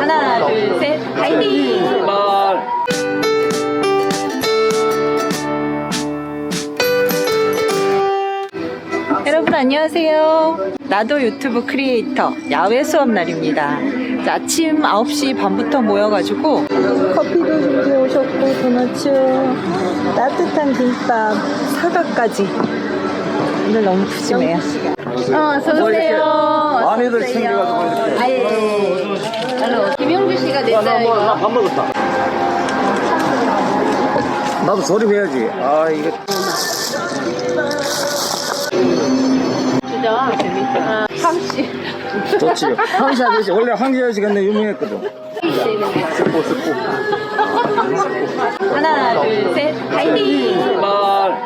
하나, 둘, 셋, 파이팅! 여러분 안녕하세요. 나도 유튜브 크리에이터 야외 수업 날입니다. 자, 아침 9시 반부터 모여가지고 커피도 준비 오셨고 도넛츠, 따뜻한 김밥, 사과까지. 오늘 너무 푸짐해요. 어, 어서 오세요. 많이들 챙겨가지고 이렇게. 아, 예, 김용주 씨가 냈어요, 이거. 나밥 먹었다. 나도 조립해야지. 아 이게 진짜 재밌다. 함씨. 좋지. 황시 아저씨 원래 황시 아저씨가 내 유명했거든. 스포 스포. 하나, 둘, 셋, 파이팅! 출발.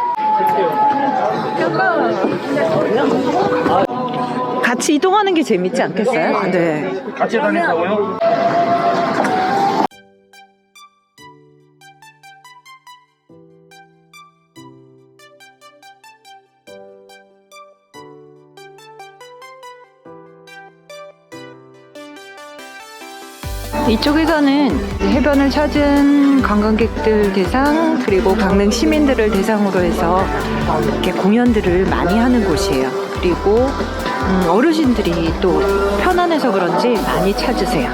같이 이동하는 게 재밌지 않겠어요? 네. 같이 다닌다고요? 이쪽에서는 해변을 찾은 관광객들 대상 그리고 강릉 시민들을 대상으로 해서 이렇게 공연들을 많이 하는 곳이에요. 그리고 음, 어르신들이 또 편안해서 그런지 많이 찾으세요.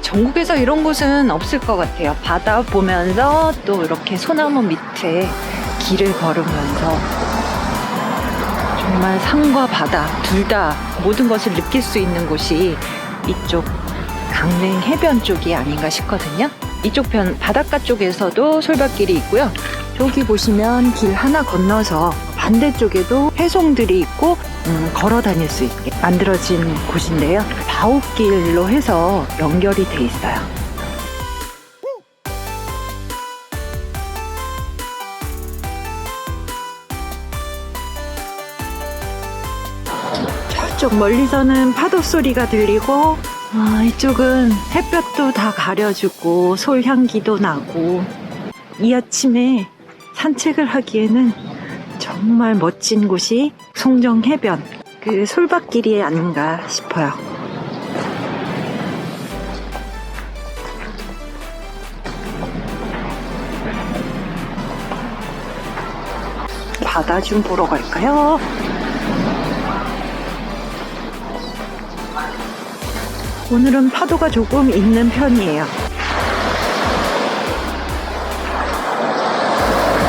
전국에서 이런 곳은 없을 것 같아요. 바다 보면서 또 이렇게 소나무 밑에 길을 걸으면서 정말 산과 바다 둘 다 모든 것을 느낄 수 있는 곳이 이쪽 강릉 해변 쪽이 아닌가 싶거든요. 이쪽 편 바닷가 쪽에서도 솔밭길이 있고요. 저기 보시면 길 하나 건너서 반대쪽에도 해송들이 있고 음, 걸어 다닐 수 있게 만들어진 곳인데요. 바옥길로 해서 연결이 돼 있어요. 저쪽 멀리서는 파도 소리가 들리고 아, 이쪽은 햇볕도 다 가려주고 솔 향기도 나고 이 아침에 산책을 하기에는 정말 멋진 곳이 송정 해변 그 솔밭길이 아닌가 싶어요. 바다 좀 보러 갈까요? 오늘은 파도가 조금 있는 편이에요.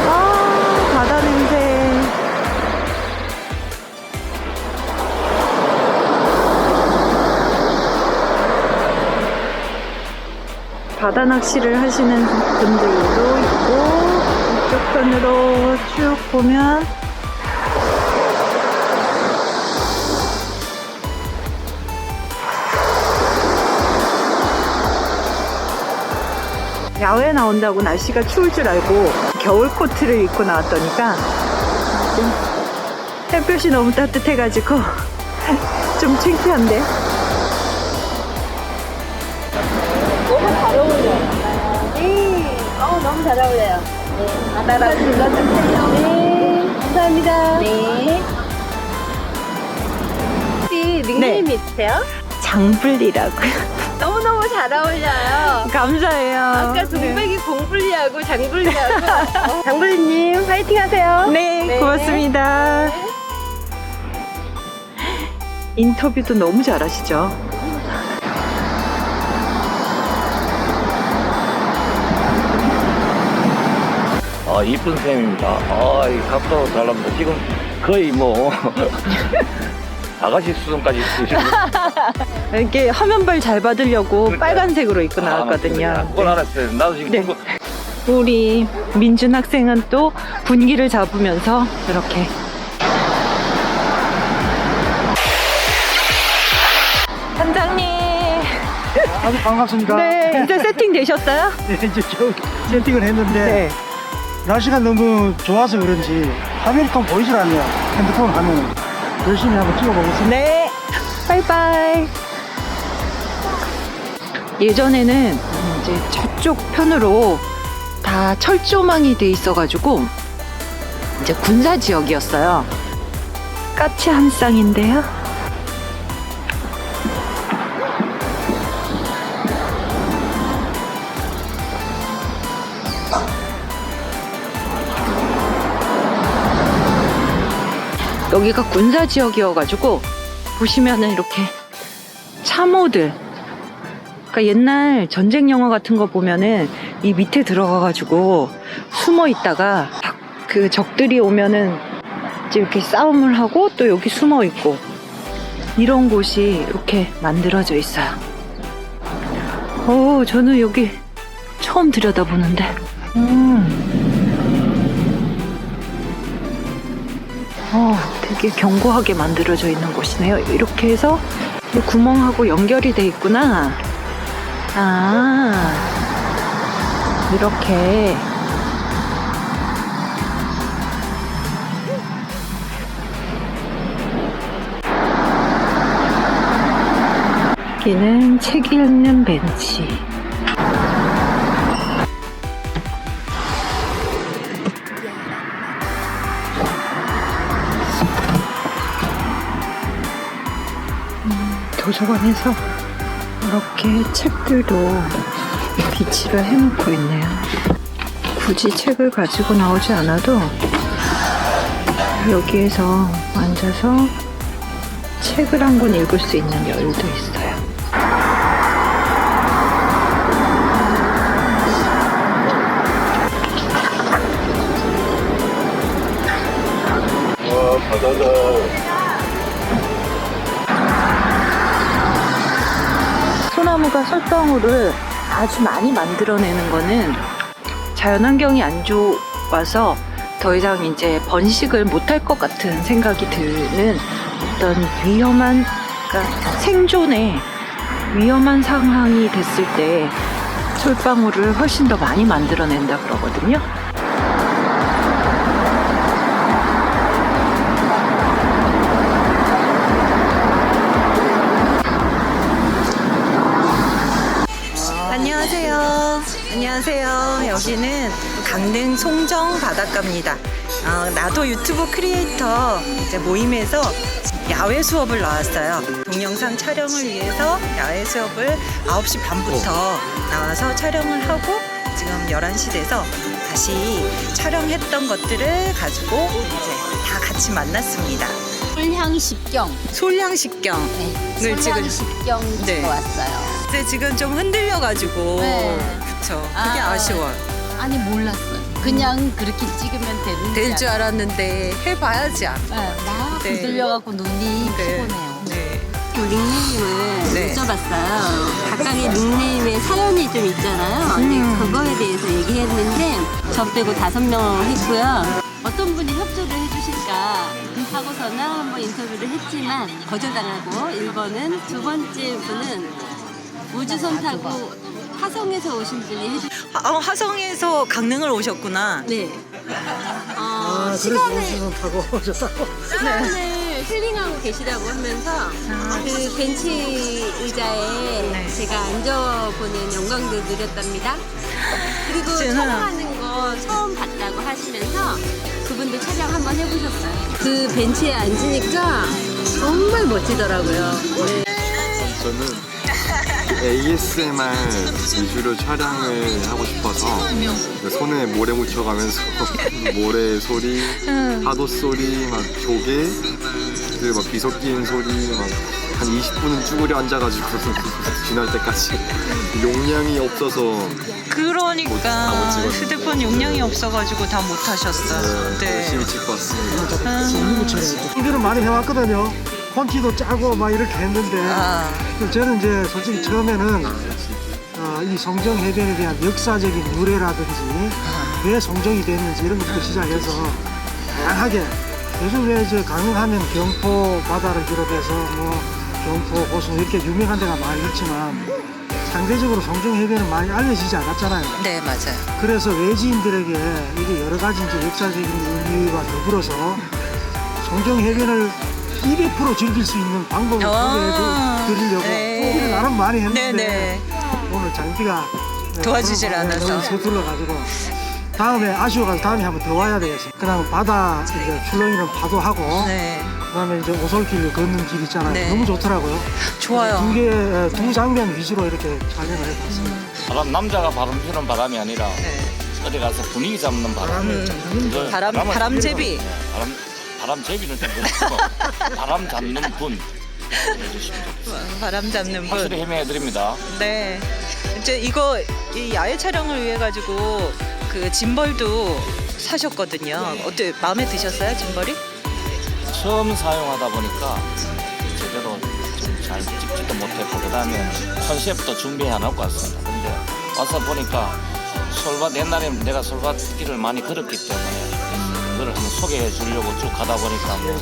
아, 바다 냄새. 바다 낚시를 하시는 분들도 있고, 이쪽 편으로 쭉 보면 야외 나온다고 날씨가 추울 줄 알고 겨울 코트를 입고 나왔더니까 좀 햇볕이 너무 따뜻해가지고 좀 창피한데. 너무 잘 어울려요. 네, 어, 너무 잘 어울려요. 네, 바다랑 불러주세요. 네, 감사합니다. 네. 혹시 닉네임이 있으세요? 장블리라고요. 잘 어울려요. 감사해요. 아까 동백이 공블리하고 장블리하고 어, 장블리님 파이팅 하세요. 네, 네. 고맙습니다. 인터뷰도 너무 잘하시죠? 아 이쁜 쌤입니다. 아 이 각도 잘 납니다. 지금 거의 뭐 아가씨 수준까지 쓰시고 이렇게 화면발 잘 받으려고 그러니까요. 빨간색으로 입고 나왔거든요. 그건 알았어요. 나도 지금 네. 그거- 우리 민준 학생은 또 분기를 잡으면서 이렇게 선장님 아주 반갑습니다. 네 이제 세팅 되셨어요? 네, 이제 저 세팅을 했는데 네 날씨가 너무 좋아서 그런지 화면이 좀 보이질 않네요. 핸드폰 화면은 열심히 한번 찍어보겠습니다. 네. 바이바이. 예전에는 이제 저쪽 편으로 다 철조망이 돼 있어가지고 이제 군사 지역이었어요. 까치 한 쌍인데요. 여기가 군사 지역이어가지고 보시면은 이렇게 참호들 그러니까 옛날 전쟁 영화 같은 거 보면은 이 밑에 들어가가지고 숨어 있다가 딱그 적들이 오면은 이렇게 싸움을 하고 또 여기 숨어 있고 이런 곳이 이렇게 만들어져 있어요. 오, 저는 여기 처음 들여다보는데. 음. 되게 견고하게 만들어져 있는 곳이네요. 이렇게 해서 이 구멍하고 연결이 돼 있구나. 아, 이렇게. 여기는 책 읽는 벤치. 도서관에서 이렇게 책들도 비치를 해놓고 있네요. 굳이 책을 가지고 나오지 않아도 여기에서 앉아서 책을 한 권 읽을 수 있는 여유도 있어요. 와 바다다. 소나무가 솔방울을 아주 많이 만들어내는 거는 자연환경이 안 좋아서 더 이상 이제 번식을 못할 것 같은 생각이 드는 어떤 위험한, 그러니까 생존에 위험한 상황이 됐을 때 솔방울을 훨씬 더 많이 만들어낸다 그러거든요. 안녕하세요. 여기는 강릉 송정 바닷가입니다. 어, 나도 유튜브 크리에이터 모임에서 야외 수업을 나왔어요. 동영상 촬영을 위해서 야외 수업을 9시 반부터 나와서 촬영을 하고 지금 11시 돼서 다시 촬영했던 것들을 가지고 이제 다 같이 만났습니다. 솔향십경. 솔량식경. 네. 늘 지금- 솔향십경 네. 찍어 왔어요. 근데 지금 좀 흔들려가지고 네. 그쵸. 그게 아. 아, 쉬워요 아니 몰랐어요. 그냥 그렇게 찍으면 되는 될줄 알았는데 해봐야지. 아. 네, 막 네. 흔들려갖고 눈이 피곤해요. 네. 닉네임을 네. 여쭤봤어요. 각각의 닉네임에 사연이 좀 있잖아요. 음. 근데 그거에 대해서 얘기했는데 저 빼고 다섯 명 했고요. 어떤 분이 협조를 해주실까 하고서는 한번 인터뷰를 했지만 거절당하고 1번은 두 번째 분은 우주선 타고 화성에서 오신 분이 해주 아, 화성에서 강릉을 오셨구나. 네. 어, 아, 그래서 시간을 오시면 타고 오셨다고. 시간을 힐링하고 계시다고 하면서 그 벤치 의자에 네. 제가 앉아보는 영광도 누렸답니다. 그리고 저는- 촬영하는 거 처음 봤다고 하시면서 그분도 촬영 한번 해보셨어요. 그 벤치에 앉으니까 정말 멋지더라고요. 네. 저는 ASMR 위주로 촬영을 하고 싶어서 손에 모래 묻혀가면서 모래 소리, 파도 소리, 막 조개, 그리고 막 비석기는 소리, 막 한 20분은 쭈그려 앉아가지고 지날 때까지 용량이 없어서 그러니까. 휴대폰 용량이 없어가지고 다 못 하셨어요. 네, 열심히 찍고 왔습니다. 정리부처럼. 준비를 많이 해왔거든요. 콘티도 짜고 막 이렇게 했는데 아, 저는 이제 솔직히 처음에는 어, 이 송정 해변에 대한 역사적인 유래라든지 왜 송정이 됐는지 이런 것부터 시작해서 다양하게 요즘 왜 이제 강릉하면 경포 바다를 비롯해서 뭐 경포, 고성 이렇게 유명한 데가 많이 있지만 상대적으로 송정 해변은 많이 알려지지 않았잖아요. 네 맞아요. 그래서 외지인들에게 이게 여러 가지 이제 역사적인 의미와 더불어서 송정 해변을 200% 즐길 수 있는 방법을 아, 소개해 드리려고 네. 준비를 나름 많이 했는데 네네. 오늘 장비가 도와주질 네, 않아서. 너무 서툴러 가지고 다음에 아쉬워가지고 다음에 한번 더 와야 되겠어. 그다음 바다 이제 출렁이는 파도 하고 네. 그다음에 이제 오솔길 걷는 길 있잖아요. 네. 너무 좋더라고요. 좋아요. 두 개, 두 장면 위주로 이렇게 촬영을 해봤습니다. 바람 남자가 바람 피는 바람이 아니라 네. 어디 가서 분위기 잡는 바람. 그 바람- 바람제비. 바람 바람 제비는 좀 그렇고 바람 잡는 분 해주시면 좋겠습니다. 바람 잡는 분. 확실히 해명해 드립니다. 네. 이제 이거 이 야외 촬영을 위해 가지고 그 짐벌도 사셨거든요. 어때 마음에 드셨어요, 짐벌이? 처음 사용하다 보니까 제대로 좀잘 찍지도 못했고 그다음에 컨셉도 준비해 놓고 왔습니다. 근데 와서 보니까 솔밭 옛날에 내가 솔밭길을 많이 걸었기 때문에 그걸 한번 소개해 주려고 쭉 가다 보니까 뭐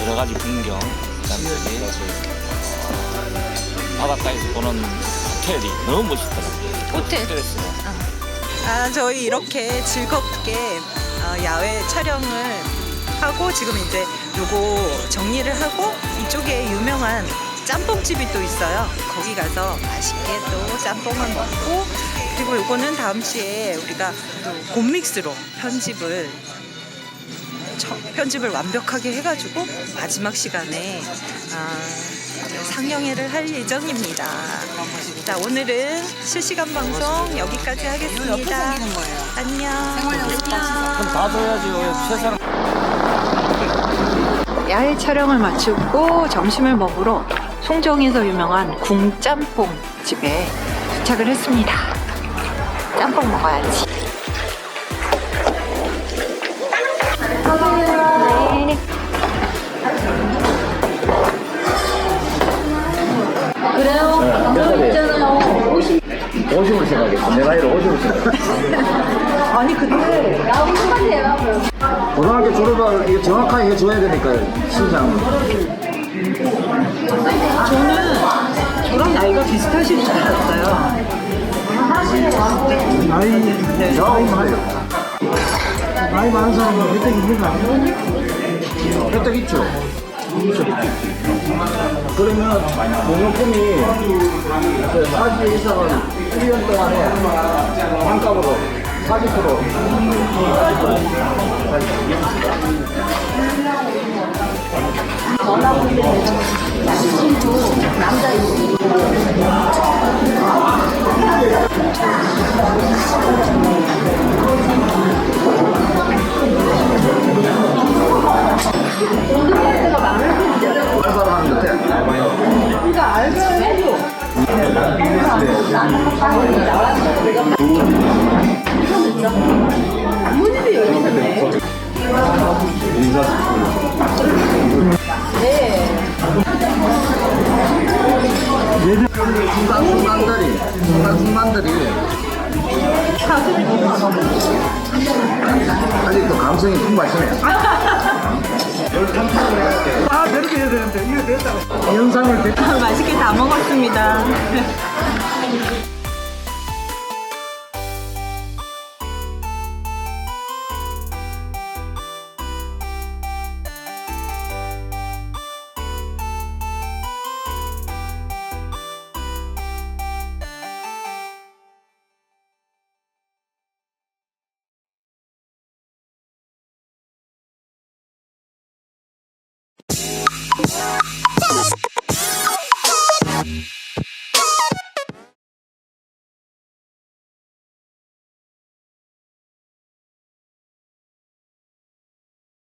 여러 가지 풍경 그다음에 어, 바닷가에서 보는 호텔이 너무 멋있더라고요. 호텔? 호텔에서 아, 저희 이렇게 즐겁게 어, 야외 촬영을 하고 지금 이제 요거 정리를 하고 이쪽에 유명한 짬뽕집이 또 있어요. 거기 가서 맛있게 또 짬뽕을 먹고 그리고 요거는 다음 주에 우리가 또 곰믹스로 편집을 저- 편집을 완벽하게 해가지고 마지막 시간에 아, 상영회를 할 예정입니다. 자 오늘은 실시간 방송 여기까지 하겠습니다. 안녕. 안녕. 그럼 다 줘야지 최선 야외 촬영을 마치고 점심을 먹으러 송정에서 유명한 궁짬뽕 집에 도착을 했습니다. 짬뽕 먹어야지. 50을 생각했어. 내 나이로 50을 생각했어. 아니, 근데. 나하고 똑같네요. 고등학교 졸업을 정확하게 해줘야 되니까요, 신장은. 저는 저랑 나이가 비슷하신 줄 알았어요. 나이, 네. 나이 많아요. 나이 많은 사람은 혜택 있는 거 아니에요? 혜택 있죠. 있죠. 그러면 목욕금이 40 이상은 1년 동안에 반값으로 40% 알바로 순간순간들이 아직도 감성이 풍부하시네. 아, 저렇게 해야 되는데, 이거 됐다고. 영상을 배 맛있게 다 먹었습니다.